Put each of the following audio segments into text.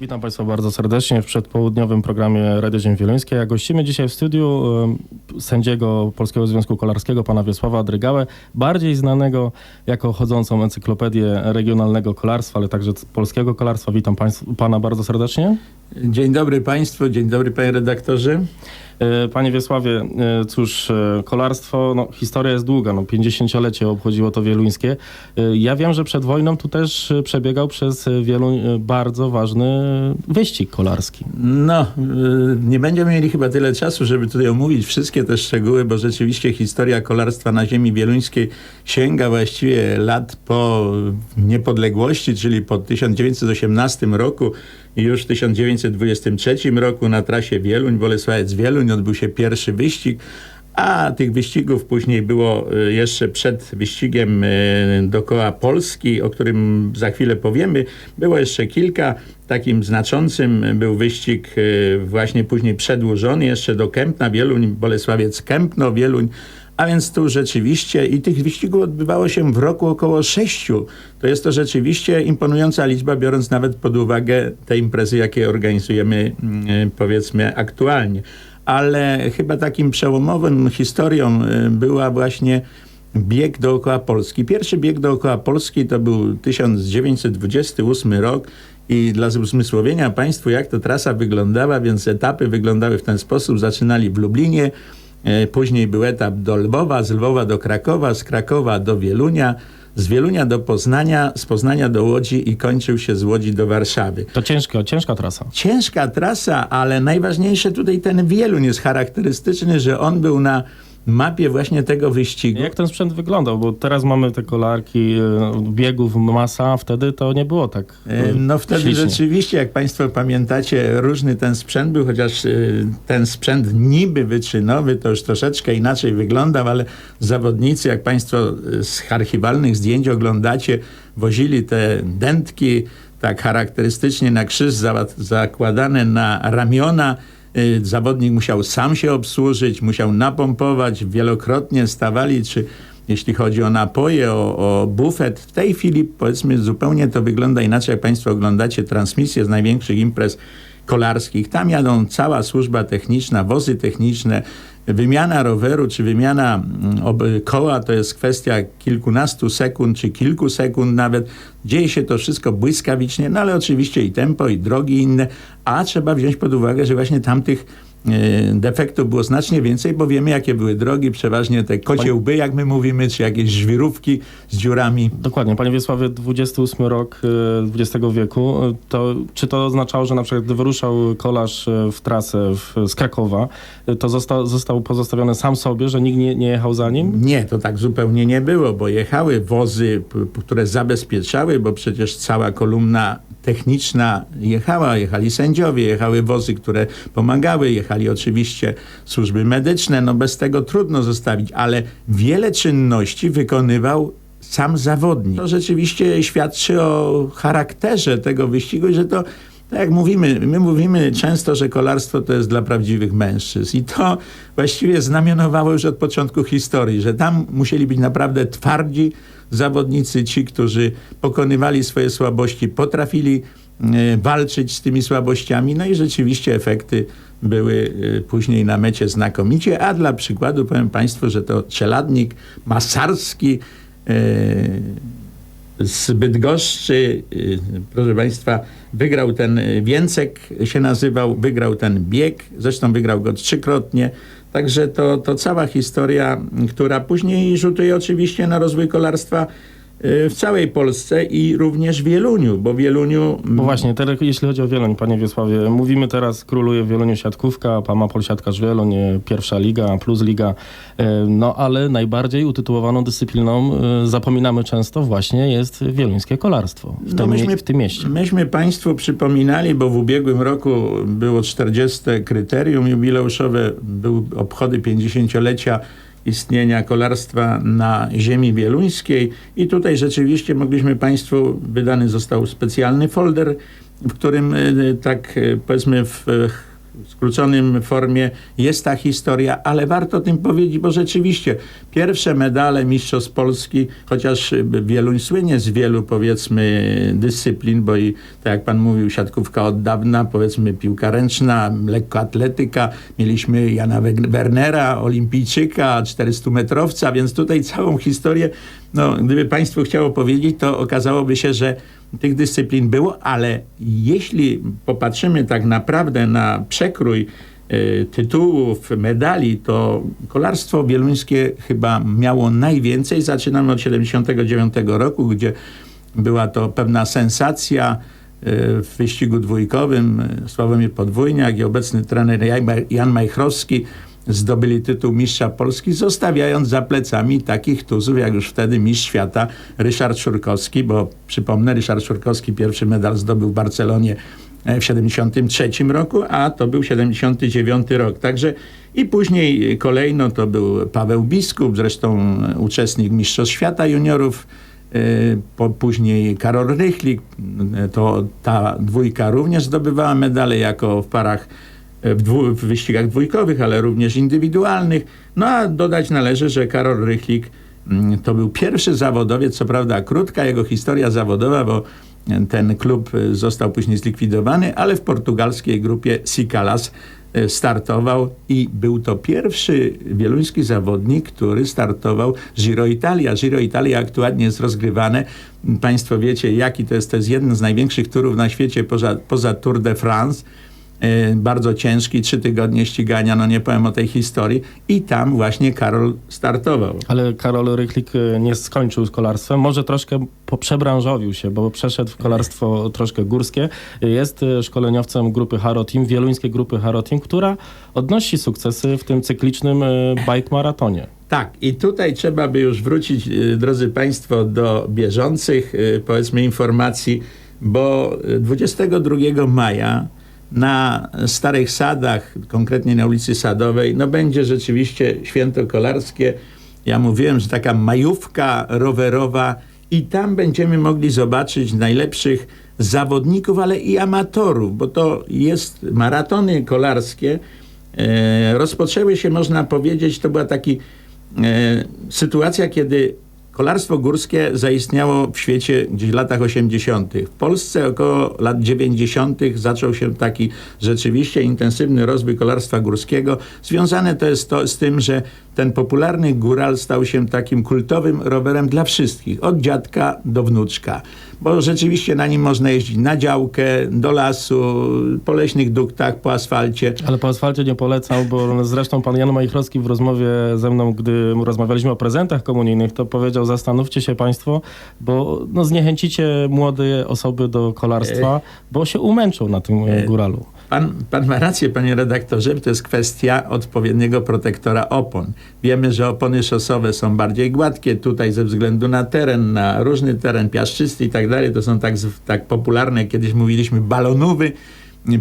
Witam Państwa bardzo serdecznie w przedpołudniowym programie Radio Dzień Wieluńskiej. A gościmy dzisiaj w studiu sędziego Polskiego Związku Kolarskiego, pana Wiesława Drygałę, bardziej znanego jako chodzącą encyklopedię regionalnego kolarstwa, ale także polskiego kolarstwa. Witam państw, Pana bardzo serdecznie. Dzień dobry Państwu, dzień dobry Panie Redaktorze. E, Panie Wiesławie, e, cóż, e, kolarstwo, no, historia jest długa, no, 50-lecie obchodziło to wieluńskie. Ja wiem, że przed wojną tu też przebiegał przez Wieluń bardzo ważny wyścig kolarski. No, nie będziemy mieli chyba tyle czasu, żeby tutaj omówić wszystkie te szczegóły, bo rzeczywiście historia kolarstwa na ziemi wieluńskiej sięga właściwie lat po niepodległości, czyli po 1918 roku i już w 1923 roku na trasie Wieluń-Bolesławiec-Wieluń odbył się pierwszy wyścig. A tych wyścigów później było y, jeszcze przed wyścigiem y, dookoła Polski, o którym za chwilę powiemy. Było jeszcze kilka. Takim znaczącym był wyścig y, właśnie później przedłużony jeszcze do Kępna, Wieluń, Bolesławiec, Kępno, Wieluń. A więc tu rzeczywiście i tych wyścigów odbywało się w roku około sześciu. To jest to rzeczywiście imponująca liczba, biorąc nawet pod uwagę te imprezy, jakie organizujemy mm, powiedzmy aktualnie ale chyba takim przełomowym historią y, była właśnie bieg dookoła Polski. Pierwszy bieg dookoła Polski to był 1928 rok i dla uzmysłowienia Państwu, jak to trasa wyglądała, więc etapy wyglądały w ten sposób. Zaczynali w Lublinie, e, później był etap do Lwowa, z Lwowa do Krakowa, z Krakowa do Wielunia, z Wielunia do Poznania, z Poznania do Łodzi i kończył się z Łodzi do Warszawy. To ciężka, ciężka trasa. Ciężka trasa, ale najważniejsze tutaj ten Wieluń jest charakterystyczny, że on był na mapie właśnie tego wyścigu. Jak ten sprzęt wyglądał? Bo teraz mamy te kolarki, e, biegów masa, a wtedy to nie było tak E, No wtedy ślicznie. rzeczywiście, jak Państwo pamiętacie, różny ten sprzęt był, chociaż e, ten sprzęt niby wyczynowy to już troszeczkę inaczej wyglądał, ale zawodnicy, jak Państwo z archiwalnych zdjęć oglądacie, wozili te dętki tak charakterystycznie na krzyż za- zakładane na ramiona. Y, Zawodnik musiał sam się obsłużyć, musiał napompować, wielokrotnie stawali, czy jeśli chodzi o napoje, o, o bufet. W tej chwili powiedzmy zupełnie to wygląda inaczej, jak Państwo oglądacie transmisję z największych imprez kolarskich. Tam jadą cała służba techniczna, wozy techniczne, wymiana roweru czy wymiana mm, koła to jest kwestia kilkunastu sekund czy kilku sekund nawet. Dzieje się to wszystko błyskawicznie, no ale oczywiście i tempo, i drogi inne, a trzeba wziąć pod uwagę, że właśnie tamtych defektów było znacznie więcej, bo wiemy jakie były drogi, przeważnie te kocie łby, jak my mówimy, czy jakieś żwirówki z dziurami. Dokładnie. Panie Wiesławie, 28 rok e, XX wieku, e, to czy to oznaczało, że na przykład gdy wyruszał kolarz e, w trasę w, z Krakowa, e, to został, został pozostawiony sam sobie, że nikt nie, nie jechał za nim? Nie, to tak zupełnie nie było, bo jechały wozy, które zabezpieczały, bo przecież cała kolumna techniczna. Jechała, jechali sędziowie, jechały wozy, które pomagały, jechali oczywiście służby medyczne, no bez tego trudno zostawić, ale wiele czynności wykonywał sam zawodnik. To rzeczywiście świadczy o charakterze tego wyścigu, że to tak jak mówimy, my mówimy często, że kolarstwo to jest dla prawdziwych mężczyzn. I to właściwie znamionowało już od początku historii, że tam musieli być naprawdę twardzi zawodnicy, ci, którzy pokonywali swoje słabości, potrafili e, walczyć z tymi słabościami, no i rzeczywiście efekty były e, później na mecie znakomicie, a dla przykładu powiem Państwu, że to czeladnik Masarski e, z Bydgoszczy, y, proszę Państwa, wygrał ten y, Więcek się nazywał, wygrał ten bieg, zresztą wygrał go trzykrotnie. Także to, to cała historia, która później rzutuje oczywiście na rozwój kolarstwa w całej Polsce i również w Wieluniu, bo Wieluniu... Bo właśnie, tyle, jeśli chodzi o Wieluń, panie Wiesławie, mówimy teraz, króluje w Wieluniu siatkówka, Pama Polsiatkarz Wieluń, e, pierwsza liga, plus liga, e, no ale najbardziej utytułowaną dyscypliną, zapominamy często, właśnie jest wieluńskie kolarstwo w, No tym, myśmy- w tym mieście. Myśmy Państwu przypominali, bo w ubiegłym roku było 40. kryterium jubileuszowe, były obchody 50-lecia istnienia kolarstwa na ziemi wieluńskiej. I tutaj rzeczywiście mogliśmy Państwu, wydany został specjalny folder, w którym y, tak y, powiedzmy w w skróconym formie. Jest ta historia, ale warto o tym powiedzieć, bo rzeczywiście pierwsze medale Mistrzostw Polski, chociaż Wieluń słynie z wielu powiedzmy dyscyplin, bo i tak jak pan mówił, siatkówka od dawna, powiedzmy piłka ręczna, lekkoatletyka, mieliśmy Jana Wernera, olimpijczyka, 400-metrowca, więc tutaj całą historię, no gdyby państwu chciało powiedzieć, to okazałoby się, że tych dyscyplin było, ale jeśli popatrzymy tak naprawdę na przekrój y, tytułów, medali, to kolarstwo wieluńskie chyba miało najwięcej. Zaczynamy od 79 roku, gdzie była to pewna sensacja y, w wyścigu dwójkowym. Sławomir Podwójniak i obecny trener Jan Majchrowski zdobyli tytuł mistrza Polski, zostawiając za plecami takich tuzów, jak już wtedy mistrz świata Ryszard Szurkowski, bo przypomnę, Ryszard Szurkowski pierwszy medal zdobył w Barcelonie w 73 roku, a to był 79 rok. Także i później kolejno to był Paweł Biskup, zresztą uczestnik Mistrzostw Świata Juniorów, po, później Karol Rychlik, to ta dwójka również zdobywała medale jako w parach w, dwu, w wyścigach dwójkowych, ale również indywidualnych. No a dodać należy, że Karol Rychlik mm, to był pierwszy zawodowiec, co prawda krótka jego historia zawodowa, bo ten klub został później zlikwidowany, ale w portugalskiej grupie Sikalas startował i był to pierwszy wieluński zawodnik, który startował Giro Italia. Giro Italia aktualnie jest rozgrywane. Państwo wiecie, jaki to jest, to jest jeden z największych turów na świecie poza, poza Tour de France bardzo ciężki, trzy tygodnie ścigania, no nie powiem o tej historii i tam właśnie Karol startował. Ale Karol Rychlik nie skończył z kolarstwem, może troszkę poprzebranżowił się, bo przeszedł w kolarstwo troszkę górskie. Jest szkoleniowcem grupy Haro Team, wieluńskiej grupy Haro Team, która odnosi sukcesy w tym cyklicznym bike maratonie. Tak, i tutaj trzeba by już wrócić, drodzy Państwo, do bieżących, powiedzmy, informacji, bo 22 maja na Starych Sadach, konkretnie na ulicy Sadowej, no będzie rzeczywiście święto kolarskie. Ja mówiłem, że taka majówka rowerowa i tam będziemy mogli zobaczyć najlepszych zawodników, ale i amatorów, bo to jest maratony kolarskie. E, rozpoczęły się, można powiedzieć, to była taka e, sytuacja, kiedy Kolarstwo górskie zaistniało w świecie gdzieś w latach 80. W Polsce około lat 90. zaczął się taki rzeczywiście intensywny rozwój kolarstwa górskiego. Związane to jest to z tym, że ten popularny góral stał się takim kultowym rowerem dla wszystkich, od dziadka do wnuczka. Bo rzeczywiście na nim można jeździć na działkę, do lasu, po leśnych duktach, po asfalcie. Ale po asfalcie nie polecał, bo zresztą pan Jan Majchrowski w rozmowie ze mną, gdy rozmawialiśmy o prezentach komunijnych, to powiedział, zastanówcie się państwo, bo no, zniechęcicie młode osoby do kolarstwa, bo się umęczą na tym góralu. Pan, pan ma rację, panie redaktorze, to jest kwestia odpowiedniego protektora opon. Wiemy, że opony szosowe są bardziej gładkie, tutaj ze względu na teren, na różny teren, piaszczysty i tak dalej, to są tak, tak popularne, kiedyś mówiliśmy balonówy.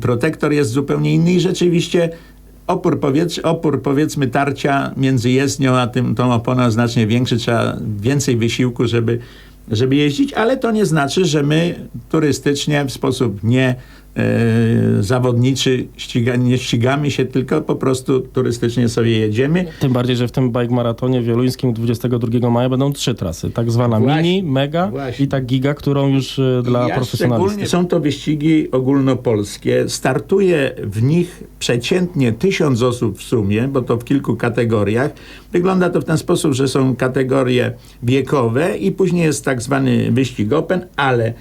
Protektor jest zupełnie inny i rzeczywiście opór, powiedz, opór powiedzmy tarcia między jezdnią a tym, tą oponą znacznie większy, trzeba więcej wysiłku, żeby, żeby jeździć, ale to nie znaczy, że my turystycznie w sposób nie zawodniczy ściga, nie ścigamy się, tylko po prostu turystycznie sobie jedziemy. Tym bardziej, że w tym bike maratonie wieluńskim 22 maja będą trzy trasy, tak zwana Właśnie, mini, mega właśnie. i tak giga, którą już e, dla ja profesjonalistów. są to wyścigi ogólnopolskie. Startuje w nich przeciętnie tysiąc osób w sumie, bo to w kilku kategoriach. Wygląda to w ten sposób, że są kategorie wiekowe i później jest tak zwany wyścig open, ale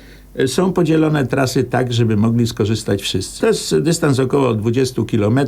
są podzielone trasy tak, żeby mogli skorzystać wszyscy. To jest dystans około 20 km,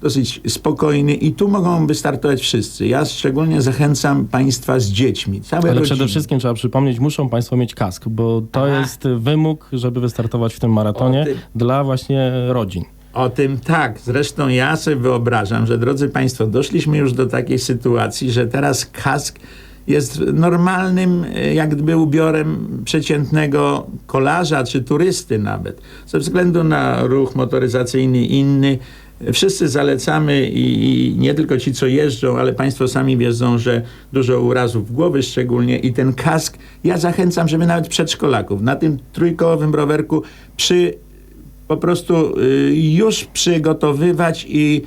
dosyć spokojny i tu mogą wystartować wszyscy. Ja szczególnie zachęcam Państwa z dziećmi, całe Ale rodziny. przede wszystkim trzeba przypomnieć, muszą Państwo mieć kask, bo to Aha. jest wymóg, żeby wystartować w tym maratonie tym- dla właśnie rodzin. O tym tak. Zresztą ja sobie wyobrażam, że drodzy Państwo, doszliśmy już do takiej sytuacji, że teraz kask jest normalnym, e, jak gdyby ubiorem przeciętnego kolarza czy turysty nawet. Ze względu na ruch motoryzacyjny inny. Wszyscy zalecamy i, i nie tylko ci, co jeżdżą, ale Państwo sami wiedzą, że dużo urazów głowy szczególnie i ten kask, ja zachęcam, żeby nawet przedszkolaków na tym trójkołowym rowerku przy po prostu y, już przygotowywać i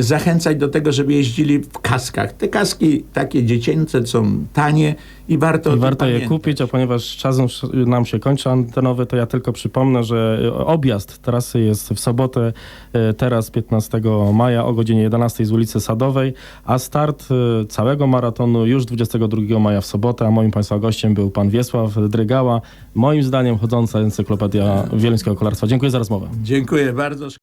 zachęcać do tego, żeby jeździli w kaskach. Te kaski takie dziecięce są tanie i warto I warto je kupić, a ponieważ czas nam się kończy antenowy, to ja tylko przypomnę, że objazd trasy jest w sobotę, e, teraz 15 maja o godzinie 11 z ulicy Sadowej, a start e, całego maratonu już 22 maja w sobotę, a moim Państwa gościem był Pan Wiesław Drygała, moim zdaniem chodząca encyklopedia wieluńskiego kolarstwa. Dziękuję za rozmowę. Dziękuję bardzo.